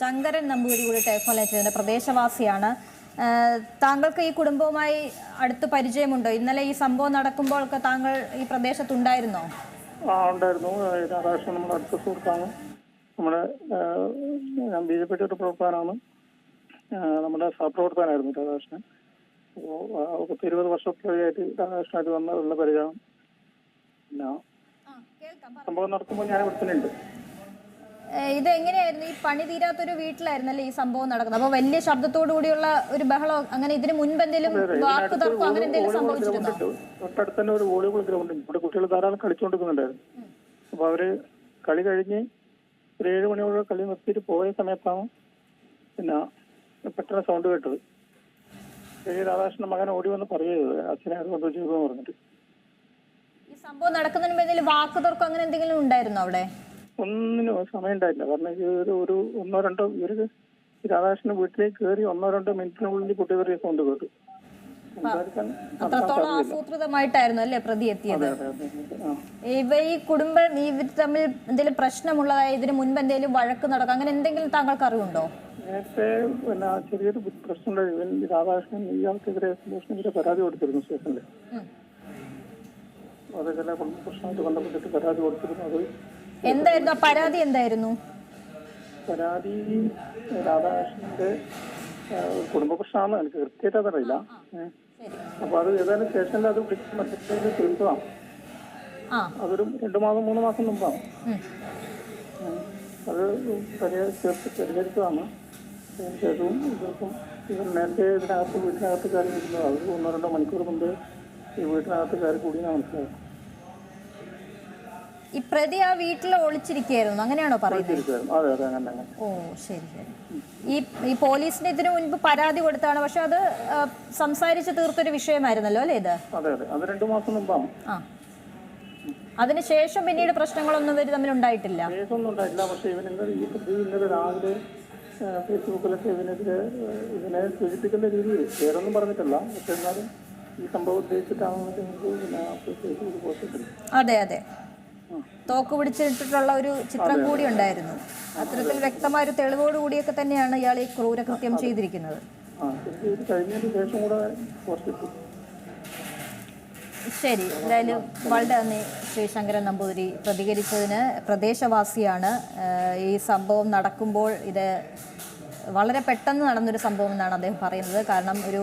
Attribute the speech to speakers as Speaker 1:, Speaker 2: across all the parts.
Speaker 1: ശങ്കരൻ നമ്പൂരി കൂടി ടെലിഫോൺ ലഭിച്ചതിന്റെ പ്രദേശവാസിയാണ്. താങ്കൾക്ക് ഈ കുടുംബവുമായി അടുത്ത് പരിചയമുണ്ടോ? ഇന്നലെ ഈ സംഭവം നടക്കുമ്പോഴൊക്കെ താങ്കൾ ഈ പ്രദേശത്തുണ്ടായിരുന്നോ?
Speaker 2: ആ ഉണ്ടായിരുന്നു. രാധാകൃഷ്ണൻ നമ്മുടെ അടുത്ത സുഹൃത്താണ്. നമ്മുടെ ഞാൻ ബി ജെ പിയുടെ ഒരു പ്രവർത്തകനാണ്. ഏഹ് നമ്മുടെ സഹപ്രവർത്തകനായിരുന്നു രാധാകൃഷ്ണൻ. അപ്പോൾ പത്ത് ഇരുപത് വർഷത്തിലായിട്ട് രാധാകൃഷ്ണനായിട്ട് വന്ന ഉള്ള പരിചയം. പിന്നെ സംഭവം നടക്കുമ്പോൾ ഞാൻ ഇവിടെ തന്നെ ഉണ്ട്.
Speaker 1: ഇത് എങ്ങനെയായിരുന്നു ഈ പണി തീരാത്തൊരു വീട്ടിലായിരുന്നല്ലേ ഈ സംഭവം നടക്കുന്നത്? അപ്പൊ വലിയ ശബ്ദത്തോടു കൂടിയുള്ള ഒരു ബഹളം അങ്ങനെ ഇതിന് മുൻപ് എന്തെങ്കിലും വാക്ക് തർക്കം അങ്ങനെ എന്തെങ്കിലും സംഭവിച്ചിരുന്നോ
Speaker 2: തൊട്ടടുത്ത് തന്നെ ഒരു വോളിബോൾ ഗ്രൗണ്ട് ഇവിടെ കുട്ടികൾ ധാരാളം കളിച്ചുകൊണ്ടിരിക്കുന്നുണ്ടായിരുന്നു. അപ്പൊ അവർ കളി കഴിഞ്ഞ് ഒരു ഏഴ് മണിയോടെ കളി നിർത്തിയിട്ട് പോയ സമയത്താണ് പിന്നെ പെട്ടെന്ന് സൗണ്ട് കേട്ടത്. ഈ രാധാകൃഷ്ണൻ മകൻ ഓടി വന്ന് പറയുന്നത് അച്ഛനെ കൊണ്ട് ചെയ്തു പറഞ്ഞിട്ട്.
Speaker 1: ഈ സംഭവം നടക്കുന്നതിന് വാക്ക് തർക്കം അങ്ങനെ എന്തെങ്കിലും ഉണ്ടായിരുന്നോ അവിടെ?
Speaker 2: ഒന്നിനും സമയം ഉണ്ടായില്ല കാരണം ഇത് ഒരു ഒന്നോ രണ്ടോ ഇവർ രാധാകൃഷ്ണൻ വീട്ടിലേക്ക് കയറി ഒന്നോ രണ്ടോ മിനിറ്റിനുള്ളിൽ കുട്ടി കൊണ്ട് കേട്ടു
Speaker 1: അത്രത്തോളം ആസൂത്രിതമായിട്ടായിരുന്നു അല്ലേ പ്രതി എത്തിയത്? ഇവ ഈ കുടുംബം ഇവർ തമ്മിൽ എന്തെങ്കിലും പ്രശ്നമുള്ളതായി ഇതിന് മുൻപ് എന്തെങ്കിലും വഴക്ക് നടക്കും അങ്ങനെ എന്തെങ്കിലും താങ്കൾക്ക് അറിവുണ്ടോ?
Speaker 2: നേരത്തെ പിന്നെ ചെറിയൊരു പ്രശ്നമുണ്ട് ഇവൻ ഈ രാധാകൃഷ്ണൻ ഇയാൾക്കെതിരെ സന്തോഷനെതിരെ പരാതി കൊടുത്തിരുന്നു സ്റ്റേഷനിൽ. അത് ചില പ്രശ്നമായിട്ട് ബന്ധപ്പെട്ടിട്ട് പരാതി കൊടുത്തിരുന്നു. അത്
Speaker 1: എന്തായിരുന്നു? ആ പരാതി എന്തായിരുന്നു?
Speaker 2: പരാതി രാധാകൃഷ്ണന്റെ കുടുംബ പ്രശ്നമാണ് എനിക്ക് കൃത്യമായിട്ട് അതറിയില്ല. അപ്പൊ അത് ഏതായാലും സ്റ്റേഷനിൽ അത് വിളിച്ച് മറ്റേ തീർത്തതാണ് അതൊരു രണ്ടു മാസം മൂന്ന് മാസം മുമ്പാണ്. അത് ചേർത്ത് പരിഹരിച്ചതാണ്. ശേഷവും നേരത്തെ ഇതിനകത്ത് വീട്ടിനകത്ത് കയറി നിൽക്കുന്നത് അത് ഒന്നോ രണ്ടോ മണിക്കൂർ മുമ്പ് ഈ വീട്ടിനകത്ത് കയറി കൂടിയെന്നാണ് മനസ്സിലായത്
Speaker 1: ഈ പ്രതി ആ വീട്ടിൽ ഒളിച്ചിരിക്കുകയായിരുന്നു. അങ്ങനെയാണോ പറയുന്നത്?
Speaker 2: അതെ അതെ അങ്ങനെ
Speaker 1: ഓ ശരി ശരി. ഈ ഈ പോലീസിന് ഇതിനു മുൻപ് പരാതി കൊടുത്താണ്. പക്ഷെ അത് സംസാരിച്ച് തീർത്തൊരു വിഷയമായിരുന്നല്ലോ അല്ലേ ഇത്?
Speaker 2: അതെ അതെ. അത് രണ്ടു മാസം മുമ്പാണ്.
Speaker 1: ആ. അതിനുശേഷം പിന്നീട് പ്രശ്നങ്ങളൊന്നും ഇവർ തമ്മിൽ ഉണ്ടായിട്ടില്ല?
Speaker 2: കേസൊന്നും പക്ഷേ ഇവൻ ഈ പ്രതി ഇന്നലെ രാവിലെ ഫേസ്ബുക്കിലൊക്കെ ഇവനെതിരെ ഇവനെ സൂചിപ്പിക്കുന്ന രീതിയിൽ പേരൊന്നും പറഞ്ഞിട്ടില്ല. പക്ഷെ എന്നാലും ഈ സംഭവം ഉദ്ദേശിച്ചിട്ടാണെന്നൊക്കെ എനിക്ക് പിന്നെ ഫേസ്ബുക്കിൽ പോസ്റ്റ്
Speaker 1: അതെ അതെ. തോക്ക് പിടിച്ചിട്ടുള്ള ഒരു ചിത്രം കൂടി ഉണ്ടായിരുന്നു അത്തരത്തിൽ വ്യക്തമായ ഒരു തെളിവോട് കൂടിയൊക്കെ തന്നെയാണ് ഇയാൾ ഈ ക്രൂരകൃത്യം ചെയ്തിരിക്കുന്നത്. ശരി എന്തായാലും വളരെ നന്ദി ശ്രീശങ്കരൻ നമ്പൂതിരി. പ്രതികരിച്ചതിന് പ്രദേശവാസിയാണ്. ഈ സംഭവം നടക്കുമ്പോൾ ഇത് വളരെ പെട്ടെന്ന് നടന്നൊരു സംഭവം എന്നാണ് അദ്ദേഹം പറയുന്നത്. കാരണം ഒരു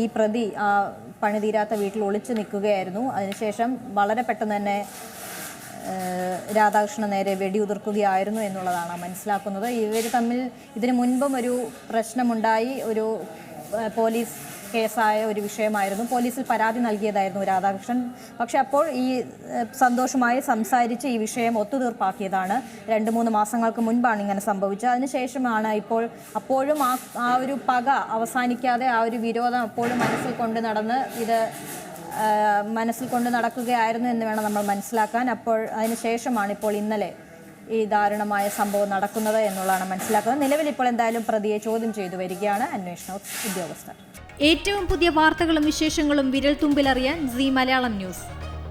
Speaker 1: ഈ പ്രതി ആ പണി തീരാത്ത വീട്ടിൽ ഒളിച്ചു നിൽക്കുകയായിരുന്നു. അതിനുശേഷം വളരെ പെട്ടെന്ന് തന്നെ രാധാകൃഷ്ണൻ നേരെ വെടിയുതിർക്കുകയായിരുന്നു എന്നുള്ളതാണ് മനസ്സിലാക്കുന്നത്. ഇവർ തമ്മിൽ ഇതിനു മുൻപും ഒരു പ്രശ്നമുണ്ടായി. ഒരു പോലീസ് കേസായ ഒരു വിഷയമായിരുന്നു. പോലീസിൽ പരാതി നൽകിയതായിരുന്നു രാധാകൃഷ്ണൻ. പക്ഷെ അപ്പോൾ ഈ സന്തോഷമായി സംസാരിച്ച് ഈ വിഷയം ഒത്തുതീർപ്പാക്കിയതാണ്. രണ്ട് മൂന്ന് മാസങ്ങൾക്ക് മുൻപാണ് ഇങ്ങനെ സംഭവിച്ചത്. അതിനുശേഷമാണ് ഇപ്പോൾ അപ്പോഴും ആ ആ ഒരു പക അവസാനിക്കാതെ ആ ഒരു വിരോധം അപ്പോഴും മനസ്സിൽ കൊണ്ട് നടന്ന് ഇത് മനസ്സിൽ കൊണ്ട് നടക്കുകയായിരുന്നു എന്ന് വേണം നമ്മൾ മനസ്സിലാക്കാൻ. അപ്പോൾ അതിനുശേഷമാണ് ഇപ്പോൾ ഇന്നലെ ഈ ദാരുണമായ സംഭവം നടക്കുന്നത് എന്നുള്ളതാണ് മനസ്സിലാക്കുന്നത്. നിലവിൽ ഇപ്പോൾ എന്തായാലും പ്രതിയെ ചോദ്യം ചെയ്തു വരികയാണ് അന്വേഷണ ഉദ്യോഗസ്ഥർ.
Speaker 3: ഏറ്റവും പുതിയ വാർത്തകളും വിശേഷങ്ങളും വിരൽ തുമ്പിലറിയാൻ സി മലയാളം ന്യൂസ്.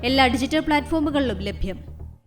Speaker 3: എല്ലാ ഡിജിറ്റൽ പ്ലാറ്റ്ഫോമുകളിലും ലഭ്യം.